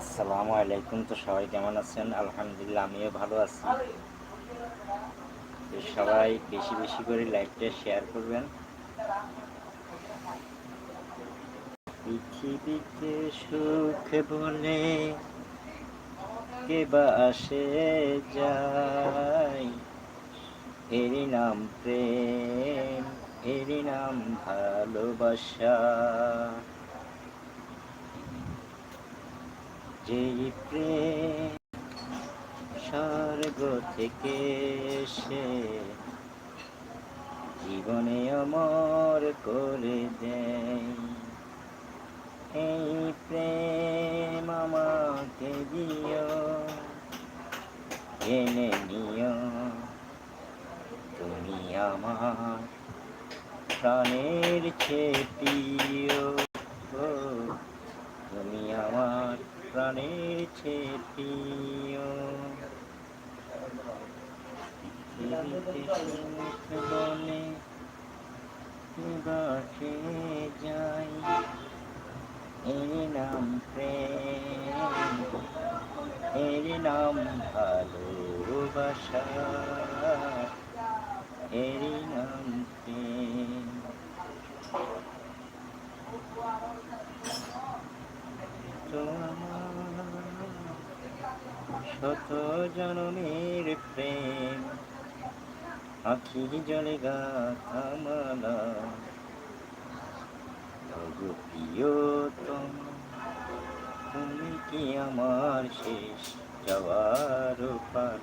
আসসালামু আলাইকুম। তো সবাই কেমন আছেন? আলহামদুলিল্লাহ, আমিও ভালো আছি। সবাই বেশি বেশি করে লাইভটা শেয়ার করবেন। পৃথিবীতে সুখ বলে কে আসে যায়? এরই নাম প্রেম এরই নাম ভালোবাসা। যেই প্রেম স্বর্গ থেকে এসে জীবনে অমর করে দেয়? এই প্রেম আমাকে দিও এনে নিও তুমি আমার প্রাণের চেপিও তুমি আমার প্রাণের সুখ বলে বাসে যাই, এর নাম প্রেম, এর নাম ভালোবাসা, এর নাম প্রেম। তো শত জনমের প্রেম। আখি জলে গাথামালা তবু প্রিয়তম তুমি কি আমার শেষ যাওয়ার পালা?